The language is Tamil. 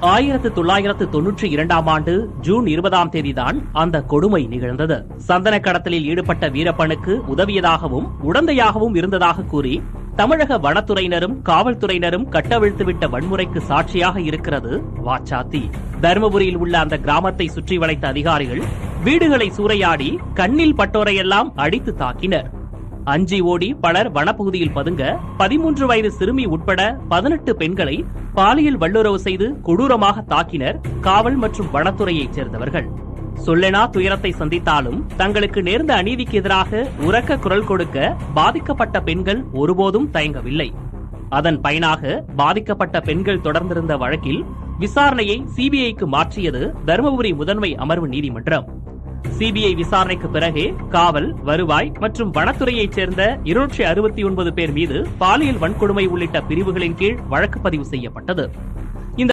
ஆயிரத்து தொள்ளாயிரத்து தொன்னூற்றி இரண்டாம் ஆண்டு ஜூன் இருபதாம் தேதிதான் அந்த கொடுமை நிகழ்ந்தது. சந்தன கடத்தலில் ஈடுபட்ட வீரப்பனுக்கு உதவியதாகவும் உடந்தையாகவும் இருந்ததாக கூறி தமிழக வனத்துறையினரும் காவல்துறையினரும் கட்டவிழ்த்துவிட்ட வன்முறைக்கு சாட்சியாக இருக்கிறது வாச்சாத்தி. தருமபுரியில் உள்ள அந்த கிராமத்தை சுற்றி வளைத்த அதிகாரிகள் வீடுகளை சூறையாடி கண்ணில் பட்டோரையெல்லாம் அடித்து தாக்கினர். அஞ்சி ஓடி பலர் வனப்பகுதியில் பதுங்க பதிமூன்று வயது சிறுமி உட்பட பதினெட்டு பெண்களை பாலியல் வல்லுறவு செய்து கொடூரமாக தாக்கினர் காவல் மற்றும் வனத்துறையைச் சேர்ந்தவர்கள். சொல்லெனா துயரத்தை சந்தித்தாலும் தங்களுக்கு நேர்ந்த அநீதிக்கு எதிராக உரக்க குரல் கொடுக்க பாதிக்கப்பட்ட பெண்கள் ஒருபோதும் தயங்கவில்லை. அதன் பயனாக பாதிக்கப்பட்ட பெண்கள் தொடர்ந்திருந்த வழக்கில் விசாரணையை சிபிஐக்கு மாற்றியது தருமபுரி முதன்மை அமர்வு நீதிமன்றம். சிபிஐ விசாரணைக்கு பிறகே காவல் வருவாய் மற்றும் வனத்துறையைச் சேர்ந்த இருநூற்றி அறுபத்தி ஒன்பது பேர் மீது பாலியல் வன்கொடுமை உள்ளிட்ட பிரிவுகளின் கீழ் வழக்கு பதிவு செய்யப்பட்டது.